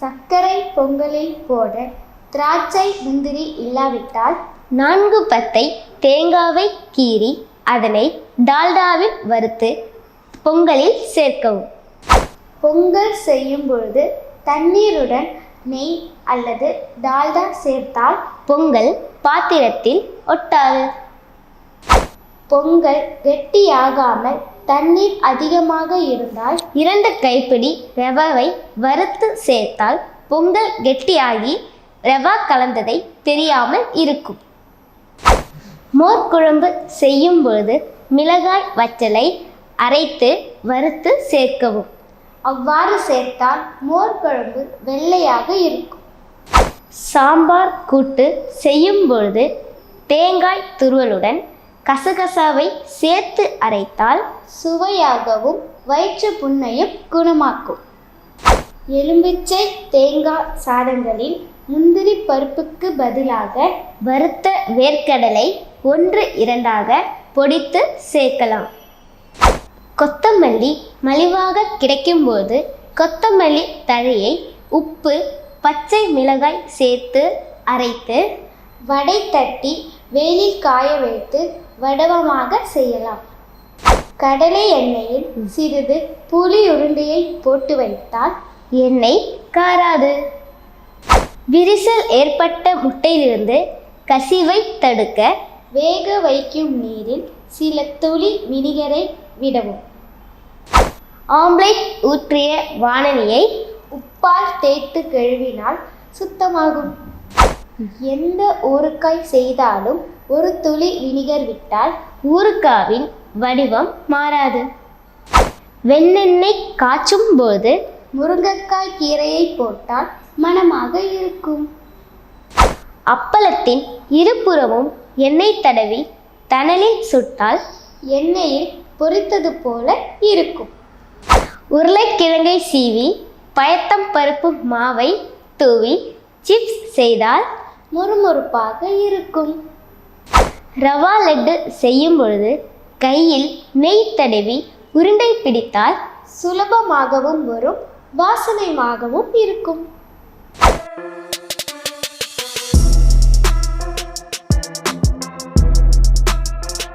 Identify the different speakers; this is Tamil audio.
Speaker 1: சர்க்கரை பொங்கலில் போட திராட்சை முந்திரி இல்லாவிட்டால்
Speaker 2: நான்கு பத்தை தேங்காவை கீறி அதனை டால்டாவில் வறுத்து பொங்கலில் சேர்க்கவும்.
Speaker 1: பொங்கல் செய்யும் பொழுது தண்ணீருடன் நெய் அல்லது டால்டா சேர்த்தால்
Speaker 2: பொங்கல் பாத்திரத்தில் ஒட்டாது.
Speaker 1: பொங்கல் கெட்டியாகாமல் தண்ணீர் அதிகமாக இருந்தால்
Speaker 2: இரண்டு கைப்பிடி ரவாவை வறுத்து சேர்த்தால் பொங்கல் கெட்டியாகி ரவா கலந்ததை தெரியாமல் இருக்கும். மோர் குழம்பு செய்யும் பொழுது மிளகாய் வற்றலை அரைத்து வறுத்து சேர்க்கவும்.
Speaker 1: அவ்வாறு சேர்த்தால் மோர் குழம்பு வெள்ளையாக இருக்கும்.
Speaker 2: சாம்பார் கூட்டு செய்யும் பொழுது தேங்காய் துருவலுடன் கசகசாவை சேர்த்து அரைத்தால்
Speaker 1: சுவையாகவும் வயிற்று புண்ணையும் குணமாக்கும். எலும்பிச்சை தேங்காய் சாதங்களில் முந்திரி பருப்புக்கு பதிலாக
Speaker 2: வறுத்த வேர்க்கடலை ஒன்று இரண்டாக பொடித்து சேர்க்கலாம். கொத்தமல்லி மலிவாக கிடைக்கும்போது கொத்தமல்லி தழையை உப்பு பச்சை மிளகாய் சேர்த்து அரைத்து
Speaker 1: வடை தட்டி வெயிலில் காய வைத்து வடவமாக செய்யலாம். கடலை எண்ணெயில் சிறிது புளி உருண்டையை போட்டு வைத்தால்
Speaker 2: எண்ணெய் காராது விரிசல் ஏற்பட்ட முட்டையிலிருந்து கசிவை தடுக்க
Speaker 1: வேக வைக்கும் நீரில் சில துளி வினிகரை விடவும்.
Speaker 2: ஆம்லேட் ஊற்றிய வானலியை
Speaker 1: உப்பால் தேய்த்து கழுவினால் சுத்தமாகும். எந்த ஊறுக்காய் செய்தாலும் ஒரு துளி வினிகர் விட்டால்
Speaker 2: ஊறுகாவின் வடிவம் மாறாது. வெண்ணெண்ணெய் காய்ச்சும் போது
Speaker 1: முருங்கைக்காய் கீரையை போட்டால் மணமாக இருக்கும்.
Speaker 2: அப்பளத்தின் இருபுறமும் எண்ணெய் தடவி தணலில் சுட்டால்
Speaker 1: எண்ணெயில் பொரித்தது போல இருக்கும்.
Speaker 2: உருளைக்கிழங்கை சீவி பயத்தம் பருப்பு மாவை தூவி சிப்ஸ் செய்தால்
Speaker 1: முறுமுறுப்பாக இருக்கும்.
Speaker 2: ரவா லட்டு செய்யும் பொழுது கையில் நெய் தடவி உருண்டை பிடித்தால்
Speaker 1: சுலபமாகவும் வரும் வாசனையாகவும் இருக்கும்.